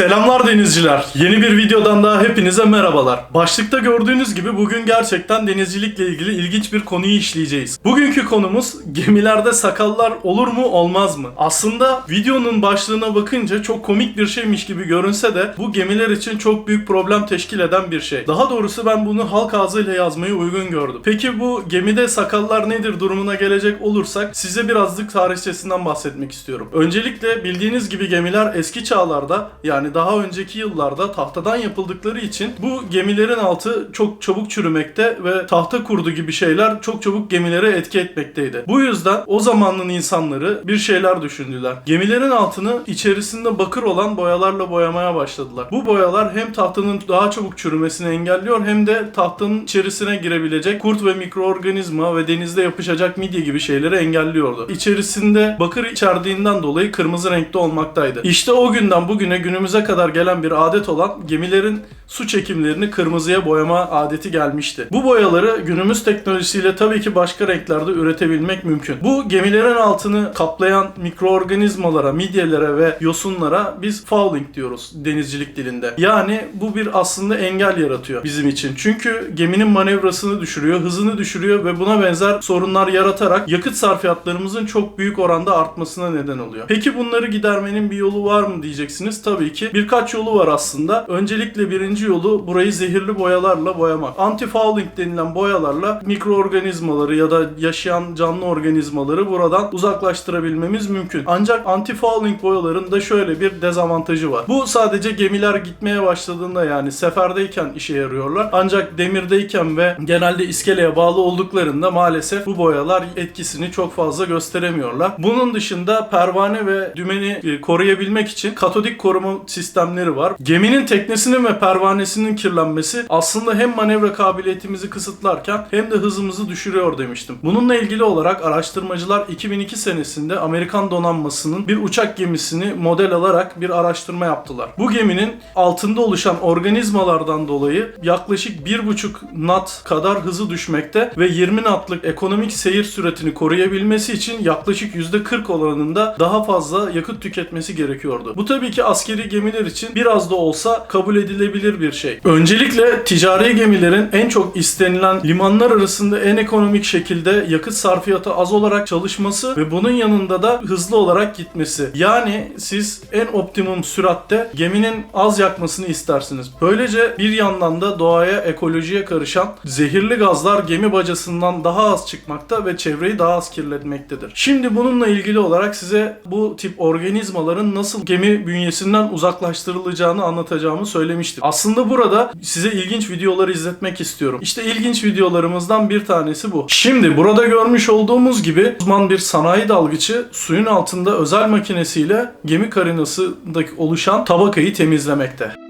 Selamlar denizciler. Yeni bir videodan daha hepinize merhabalar. Başlıkta gördüğünüz gibi bugün gerçekten denizcilikle ilgili ilginç bir konuyu işleyeceğiz. Bugünkü konumuz gemilerde sakallar olur mu olmaz mı? Aslında videonun başlığına bakınca çok komik bir şeymiş gibi görünse de bu gemiler için çok büyük problem teşkil eden bir şey. Daha doğrusu ben bunu halk ağzıyla yazmayı uygun gördüm. Peki bu gemide sakallar nedir durumuna gelecek olursak size birazcık tarihçesinden bahsetmek istiyorum. Öncelikle bildiğiniz gibi gemiler eski çağlarda yani daha önceki yıllarda tahtadan yapıldıkları için bu gemilerin altı çok çabuk çürümekte ve tahta kurdu gibi şeyler çok çabuk gemilere etki etmekteydi. Bu yüzden o zamanın insanları bir şeyler düşündüler. Gemilerin altını içerisinde bakır olan boyalarla boyamaya başladılar. Bu boyalar hem tahtanın daha çabuk çürümesini engelliyor hem de tahtanın içerisine girebilecek kurt ve mikroorganizma ve denizde yapışacak midye gibi şeyleri engelliyordu. İçerisinde bakır içerdiğinden dolayı kırmızı renkte olmaktaydı. İşte o günden bugüne günümüze kadar gelen bir adet olan gemilerin su çekimlerini kırmızıya boyama adeti gelmişti. Bu boyaları günümüz teknolojisiyle tabii ki başka renklerde üretebilmek mümkün. Bu gemilerin altını kaplayan mikroorganizmalara, midyelere ve yosunlara biz fouling diyoruz denizcilik dilinde. Yani bu bir aslında engel yaratıyor bizim için. Çünkü geminin manevrasını düşürüyor, hızını düşürüyor ve buna benzer sorunlar yaratarak yakıt sarfiyatlarımızın çok büyük oranda artmasına neden oluyor. Peki bunları gidermenin bir yolu var mı diyeceksiniz? Tabii ki. Birkaç yolu var aslında. Öncelikle birinci yolu burayı zehirli boyalarla boyamak. Anti-fouling denilen boyalarla mikroorganizmaları ya da yaşayan canlı organizmaları buradan uzaklaştırabilmemiz mümkün. Ancak anti-fouling boyaların da şöyle bir dezavantajı var. Bu sadece gemiler gitmeye başladığında yani seferdeyken işe yarıyorlar. Ancak demirdeyken ve genelde iskeleye bağlı olduklarında maalesef bu boyalar etkisini çok fazla gösteremiyorlar. Bunun dışında pervane ve dümeni e, koruyabilmek için katodik koruma sistemleri var. Geminin teknesinin ve pervanesinin kirlenmesi aslında hem manevra kabiliyetimizi kısıtlarken hem de hızımızı düşürüyor demiştim. Bununla ilgili olarak araştırmacılar 2002 senesinde Amerikan donanmasının bir uçak gemisini model alarak bir araştırma yaptılar. Bu geminin altında oluşan organizmalardan dolayı yaklaşık 1,5 knot kadar hızı düşmekte ve 20 knotlık ekonomik seyir süratini koruyabilmesi için yaklaşık %40 oranında daha fazla yakıt tüketmesi gerekiyordu. Bu tabii ki askeri gemiler için biraz da olsa kabul edilebilir bir şey. Öncelikle ticari gemilerin en çok istenilen limanlar arasında en ekonomik şekilde yakıt sarfiyatı az olarak çalışması ve bunun yanında da hızlı olarak gitmesi. Yani siz en optimum süratte geminin az yakmasını istersiniz. Böylece bir yandan da doğaya, ekolojiye karışan zehirli gazlar gemi bacasından daha az çıkmakta ve çevreyi daha az kirletmektedir. Şimdi bununla ilgili olarak size bu tip organizmaların nasıl gemi bünyesinden uzaklaştırılacağını anlatacağımı söylemiştim. Aslında burada size ilginç videoları izletmek istiyorum. İşte ilginç videolarımızdan bir tanesi bu. Şimdi burada görmüş olduğumuz gibi uzman bir sanayi dalgıcı suyun altında özel makinesiyle gemi karinasındaki oluşan tabakayı temizlemekte.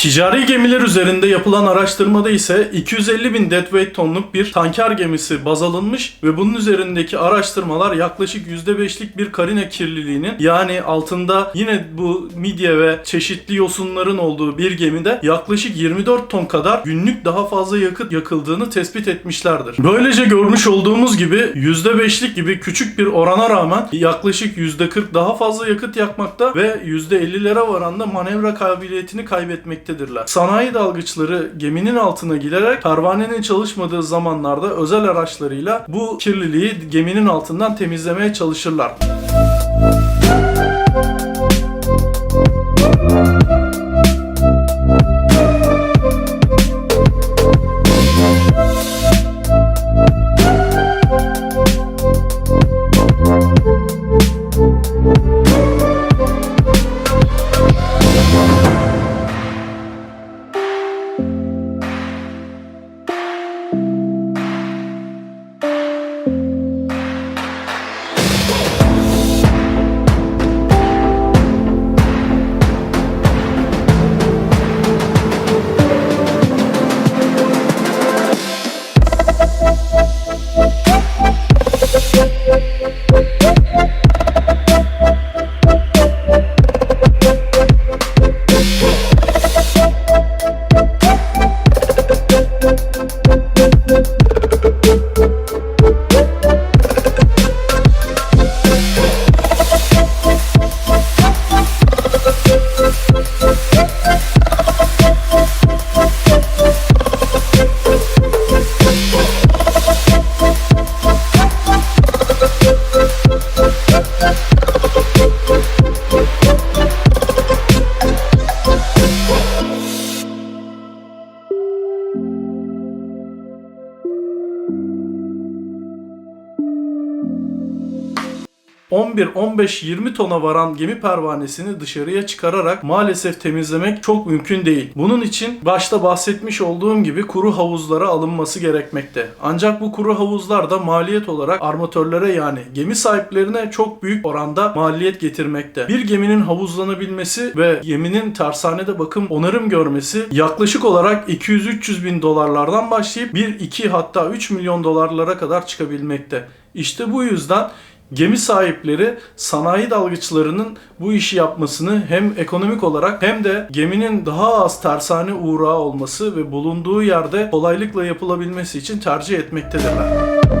Ticari gemiler üzerinde yapılan araştırmada ise 250 bin deadweight tonluk bir tanker gemisi baz alınmış ve bunun üzerindeki araştırmalar yaklaşık %5'lik bir karine kirliliğinin yani altında yine bu midye ve çeşitli yosunların olduğu bir gemide yaklaşık 24 ton kadar günlük daha fazla yakıt yakıldığını tespit etmişlerdir. Böylece görmüş olduğumuz gibi %5'lik gibi küçük bir orana rağmen yaklaşık %40 daha fazla yakıt yakmakta ve %50'lere varan da manevra kabiliyetini kaybetmektedirler. Sanayi dalgıçları geminin altına giderek pervanenin çalışmadığı zamanlarda özel araçlarıyla bu kirliliği geminin altından temizlemeye çalışırlar. ...11, 15, 20 tona varan gemi pervanesini dışarıya çıkararak maalesef temizlemek çok mümkün değil. Bunun için başta bahsetmiş olduğum gibi kuru havuzlara alınması gerekmekte. Ancak bu kuru havuzlar da maliyet olarak armatörlere yani gemi sahiplerine çok büyük oranda maliyet getirmekte. Bir geminin havuzlanabilmesi ve geminin tersanede bakım onarım görmesi yaklaşık olarak 200-300 bin dolarlardan başlayıp 1-2 hatta 3 milyon dolarlara kadar çıkabilmekte. İşte bu yüzden Gemi sahipleri sanayi dalgıçlarının bu işi yapmasını hem ekonomik olarak hem de geminin daha az tersane uğrağı olması ve bulunduğu yerde kolaylıkla yapılabilmesi için tercih etmektedirler.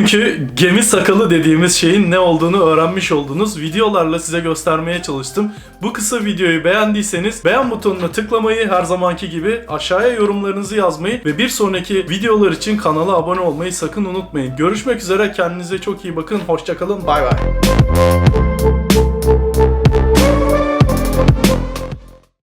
Bugünkü gemi sakalı dediğimiz şeyin ne olduğunu öğrenmiş oldunuz. Videolarla size göstermeye çalıştım. Bu kısa videoyu beğendiyseniz beğen butonuna tıklamayı her zamanki gibi aşağıya yorumlarınızı yazmayı ve bir sonraki videolar için kanala abone olmayı sakın unutmayın. Görüşmek üzere kendinize çok iyi bakın. Hoşçakalın. Bay bay.